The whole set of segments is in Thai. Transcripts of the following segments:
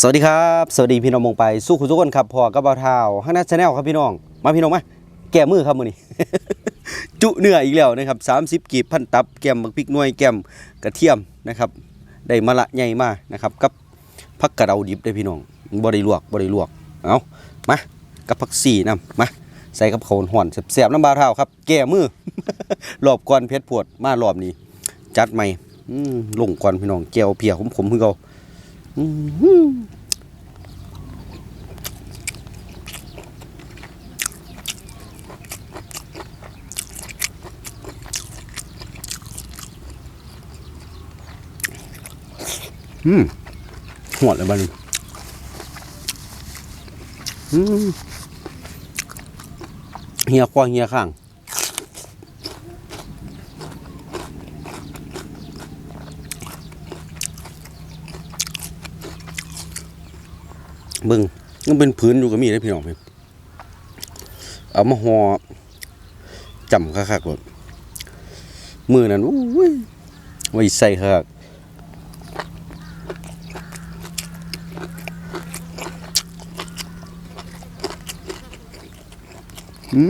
สวัสดีครับ สวัสดีพี่น้องมงไปสู้คุณทุกคนครับพอกับเบาเท้าห้างหน้าชาแนลครับพี่น้อง มาพี่น้องมาแก้มือครับมือนี้ จุเนื้ออีกแล้วนะครับ 30 กีบพันตับแก้มบักพริกหน่วยแก้มกระเทียมนะครับ ได้มะละใหญ่มากนะครับกับผักกระเดาดิบได้พี่น้องบ่ได้ลวกบ่ได้ลวกเอามากับผักสีน้ำมาใส่กับข้าวห่อนแซ่บๆน้ำบาเท้าครับ แก้มือรอบก่อนเพชรปวดมารอบนี้ จัดใหม่ลงก่อนพี่น้องแก้วเพียขมๆคือเก่าอื้อหือ อืมหวดเลยบ้านอืมเฮียคว้าเฮียข้าง เบิ่งยังเป็นพื้นอยู่ก็มีได้พี่น้องเพิ่นเอามาห่อจำคักๆโลดมือนั้นอุ้ยไว้ใส่คัก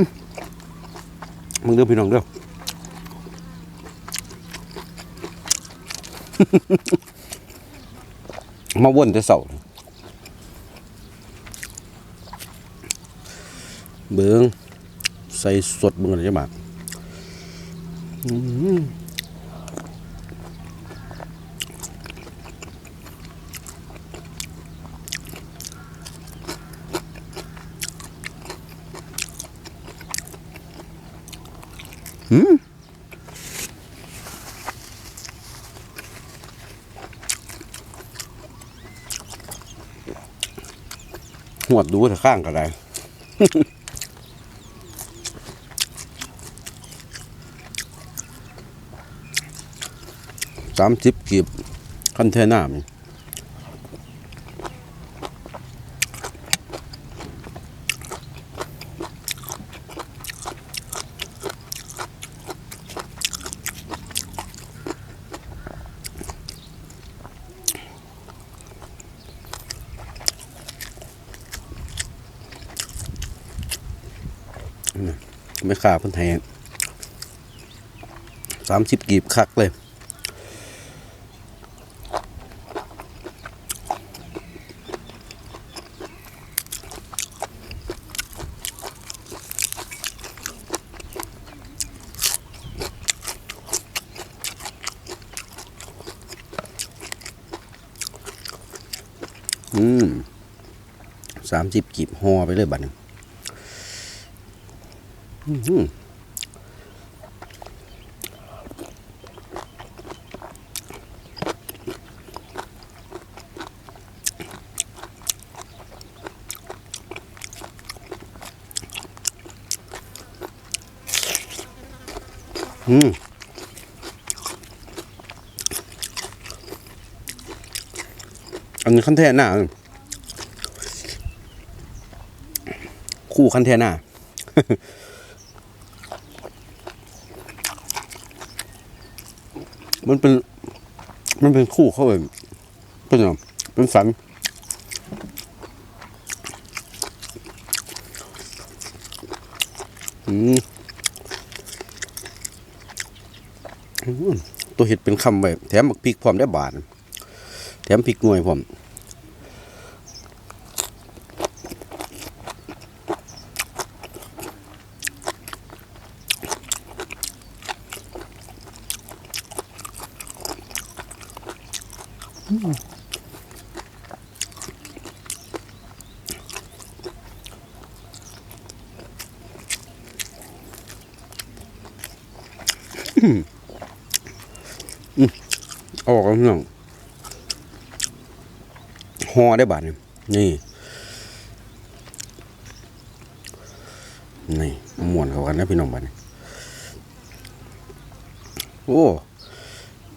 มมึงเด้อพี่น้องเด้อมาวนแต่เสาร์ เบิงใส่สดเบิงอะไรจะบาดอืมหวดดูแต่ข้างก็ได้ามสิบกีบคันเทน่านี่ไม่ขาเพิ่นแทนสามสิบกีบคักเลย อืม สิบกีบห่อไปเลยบัดนี้อืมอันนี้คันเทน่า คู่คันเทน่ามันเป็น มันเป็นคู่เขาแบบเป็นอะไรเป็นสันตัวเห็ดเป็นคำไว้แถมบักพริกพร้อมได้บาทแถมพริกหน่วยผมเอาออกกันพี่น้อง ห่ อได้บาทนี่นี่นี่ม้วนเข้ากันนะพี่น้องบาทนี่โอ้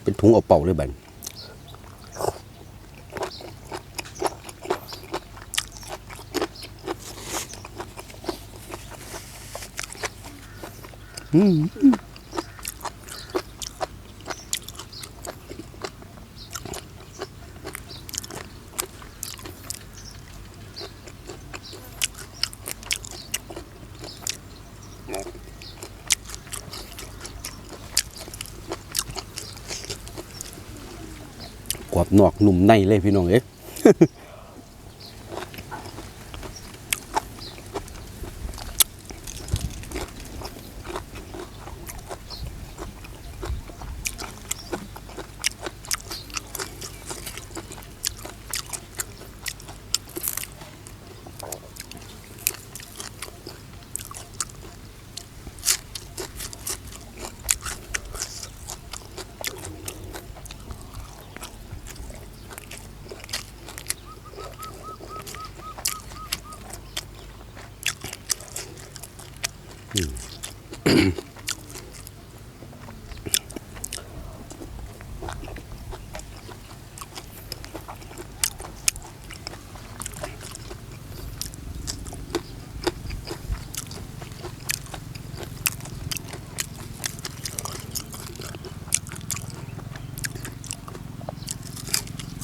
เป็นถุงเอาเป่าเลยบาทอืม นอกหนุ่มในเลยพี่น้องเอ๊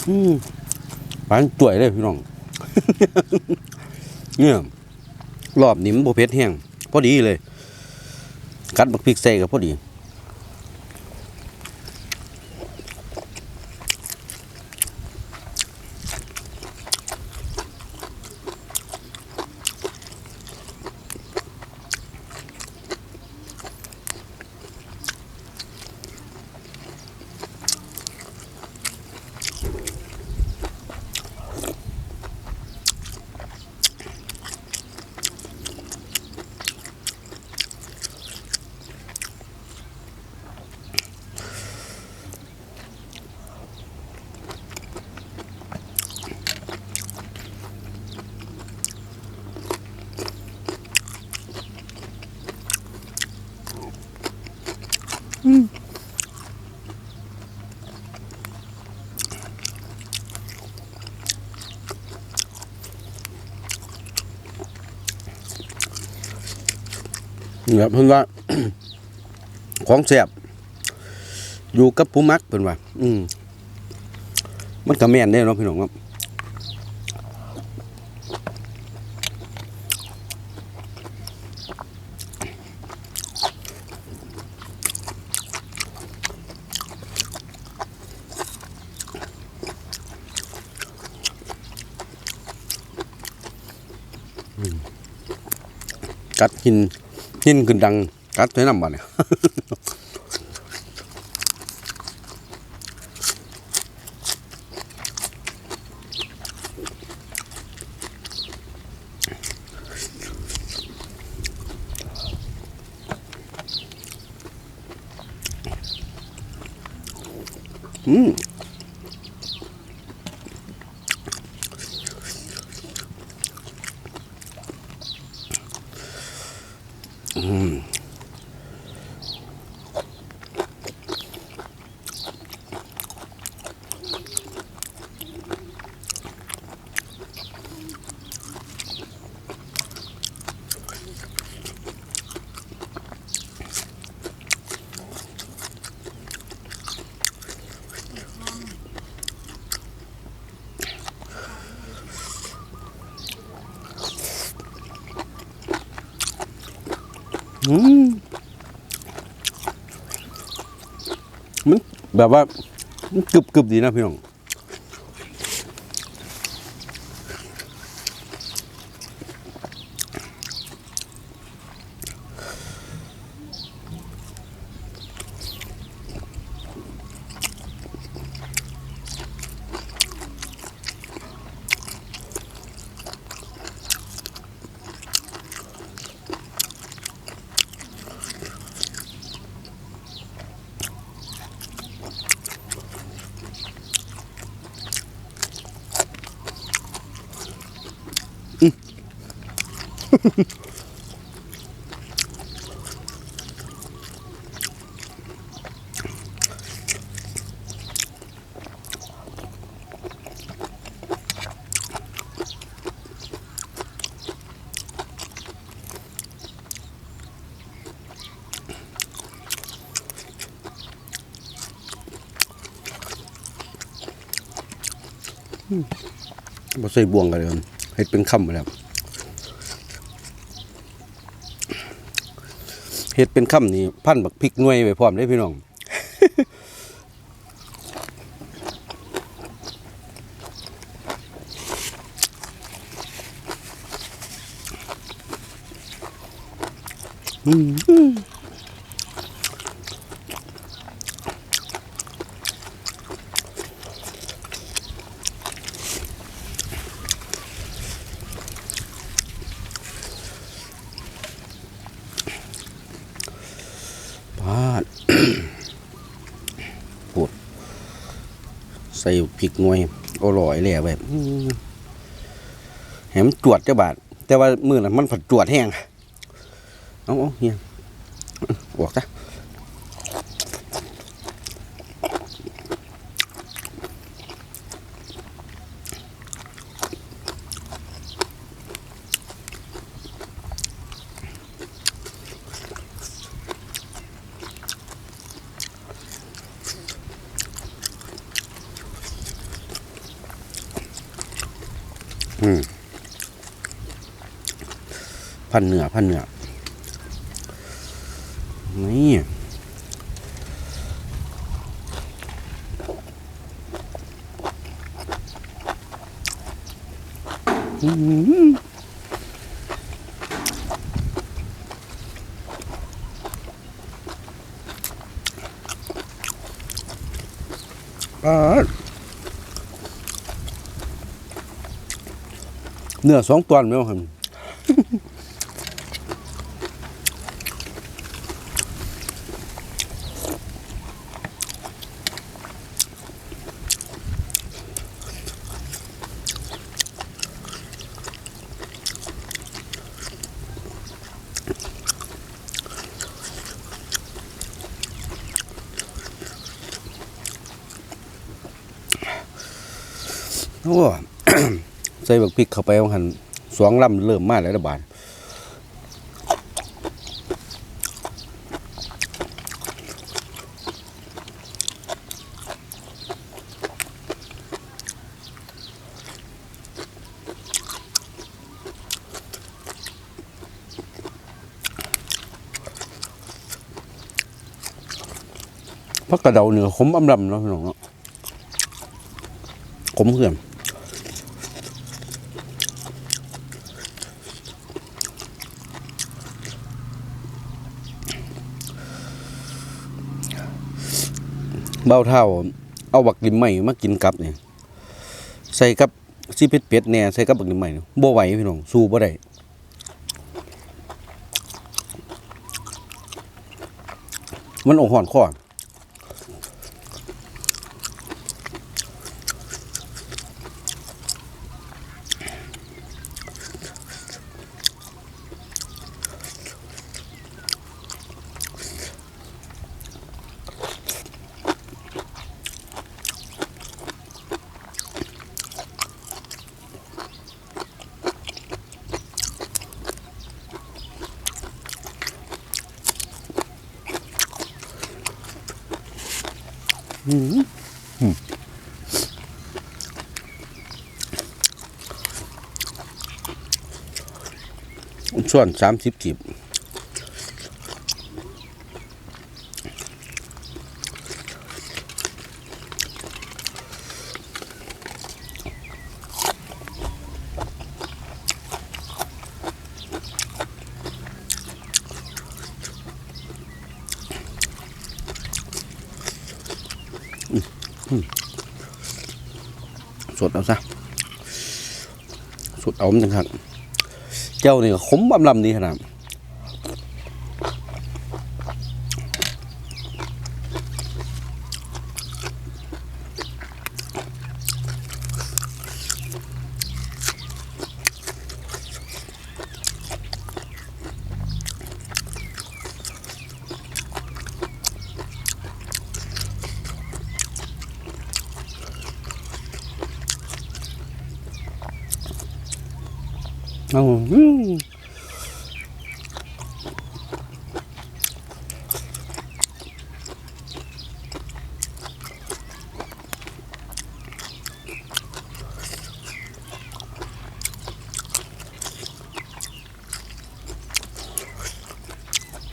อืมปานจ่วยเลยพี่น้อง เนี่ยรอบนี้มันโบเผ็ดแห้งพอดีเลย กัดบักพริกใส่กับพอดี นี่ครับเพิ่นว่า ของแซ่บอยู่กับผู้มักเพิ่นว่า อืมมันก็แม่นเด้เนาะพี่น้องครับกัดหิน หินขึ้นดังกัดใช้น้ำบ่เนี่ยอืม มันแบบว่ามันกรึบกรึบดีนะพี่น้อง บ่ใส่บวงกันเลยครับเฮ็ดเป็นคำไปแล้ว เฮ็ดเป็นค่ำนี่พันบักพริกหน่วยไว้พร้อมได้พี่น้อง ใส่พริกงวยอร่อยเลยแบบแหมจวดเจ้าบาท แต่ว่ามือนั้นมันผัดจวดแห้งเอาเอาเฮียออกซะ พันเหนือพันเหนือนี่อืมหืออ่าเนื้อสองตัวไม่เอาครับโอ้ใส่บักพริกเข้าไปว่าหันสองลำเริ่มมาแล้วระบาดพักกระเดาเหนือขมอำลำเนาะพี่น้องเนาะขมเขื่อน เบาเท่า เอาบักลิมใหม่มากินกับเนี่ยใส่กับซีเป็ดเป็ดแน่ใส่กับบักลิมใหม่บ่ไหวพี่น้องสู้บ่ได้มันอกห่อนคอ ส่วนสามสิบกีบสดเอาซะสดเอามันจังครับ เจ้านี่ก็ขมบำลำดีขนาดเอาอื้อ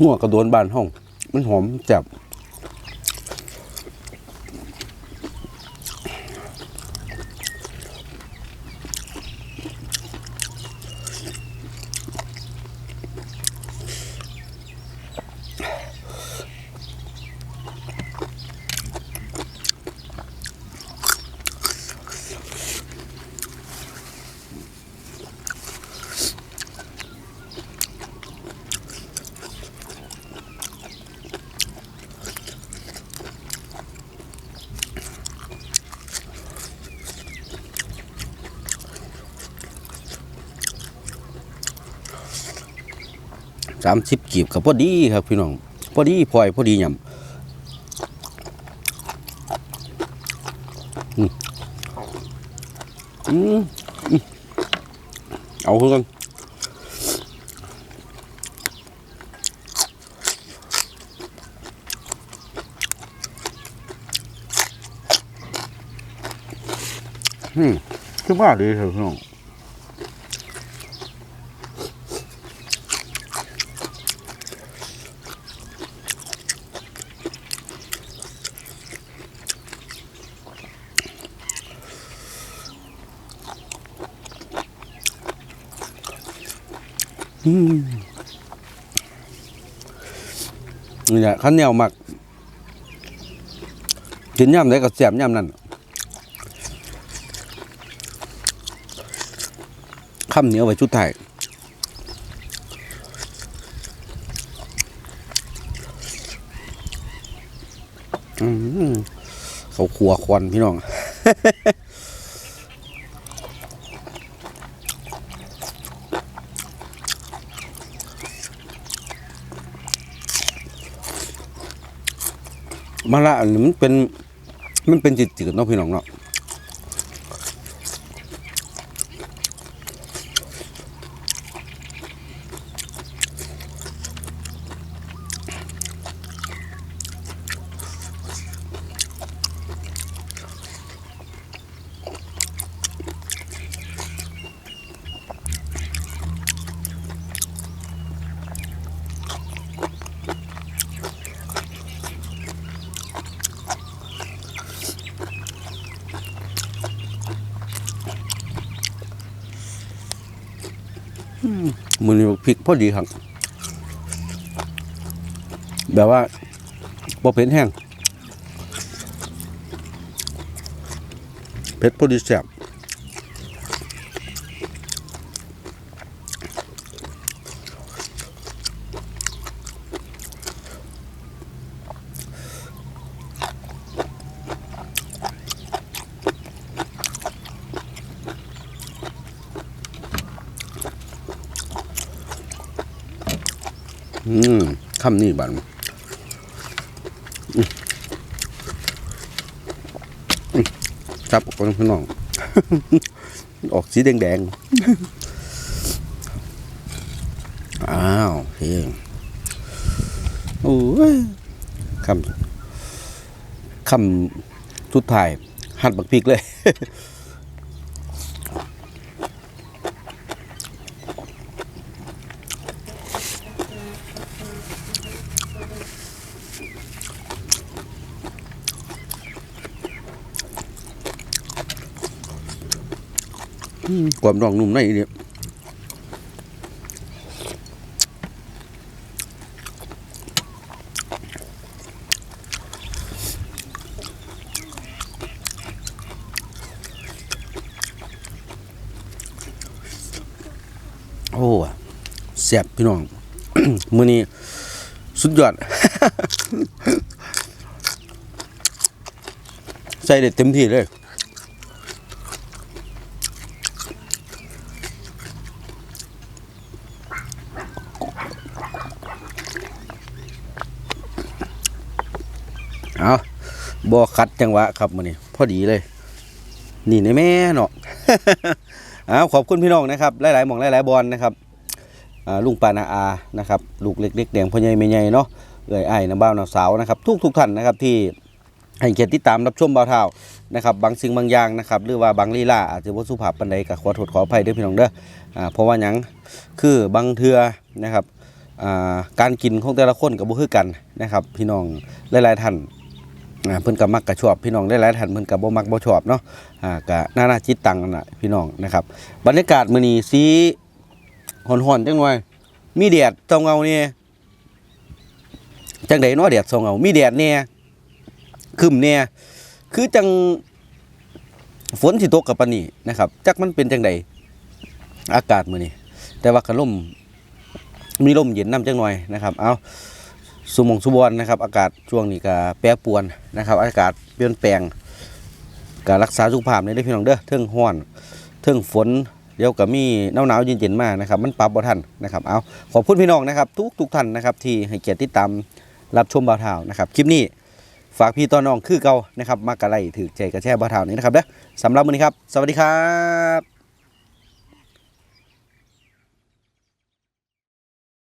หัวกระโดนบานห้อง มันหอมแจับ สามสิบกีบกับพอดีครับพี่น้องพอดีพลอยพอดียำอืมอืมเอาเพื่อนอืมคือว่าดีครับพี่น้อง นี่แหละข้าวเหนียวหมักกินย่ำได้ก็แสบย่ำนั่นข้ามเหนียวไว้ชุดไทายอืมเขาขัวควันพี่น้อง มาละมันเป็น มันเป็นจืดๆเนาะพี่น้องเนาะ มันพริกพอดีครับ แบบว่าบ่เผ็ดแห้งเผ็ดพอดีแซ่บอืม คำนี้บันอืมอืมจับออกไปข้างอออกสีแดงๆ อ้าวเฮ้ยโอ้ยคำคำสุดท้ายหัดบักพริกเลย ความรองนุ่มในเนี่ยโอ้แซ่บพี่น้อง มือนี้สุดยอด ใส่ได้เต็มที่เลย บอคัดจังหวะครับมันนี่พอดีเลย นี่ในแม่เนาะเอาขอบคุณพี่น้องนะครับหลายๆหมองหลายๆบอลนะครับลุงปานาอานะครับลูกเล็กๆแดงพ่อใหญ่แม่ใหญ่เนาะเอ้ยไอ้ายนะบ้าวนะสาวนะครับทุกทุกท่านนะครับที่ให้เกียรติติดตามรับชมบ่าวเท่านะครับบางสิ่งบางอย่างนะครับหรือว่าบางลีลาอาจจะบ่สุภาพปานใดก็ขอโทษขออภัยด้อพี่น้องเด้ออ่าเพราะว่าหยังคือบางเทือนะครับอ่าการกินของแต่ละคนก็บ่คือกันนะครับ พี่น้องหลายๆท่านอ่า เพิ่นก็มักก็ชอบพี่น้องได้หลายท่านเพิ่นก็บ่มักบ่ชอบเนาะอ่าก็น่าน่าจิตตังน่ะพี่น้องนะครับ บรรยากาศมื้อนี้สีฮ้อนๆจังหน่อยมีแดดส่องเงาเนี่ยจังไดเนาะแดดส่องเงามีแดดเนี่ยคึมเนี่ยคือจังฝนสิตกกับปานนี้นะครับจักมันเป็นจังไดอากาศมื้อนี้แต่ว่าก็ลมมีลมเย็นนํจังหน่อยนะครับ เอา สุมงสุบอนนะครับ อากาศช่วงนี้ก็แปรปวนนะครับ อากาศเปลี่ยนแปลงก็รักษาสุขภาพในเด้อพี่น้องเด้อเทิงห้อนเทิงฝนเดี๋ยวก็มีหนาวๆเย็นๆมากนะครับมันปรับบ่ทันนะครับเอาขอบคุณพี่น้องนะครับ ทุกทุกท่านนะครับ ที่ให้เกียรติติดตามรับชมบ่าวเท่านะครับคลิปนี้ฝากพี่ต่อน้องคือเก่านะครับมากระไลถือใจกระแช่บ่าวเท่านี้นะครับเด้อสำหรับมื้อนี้ครับ สวัสดีครับ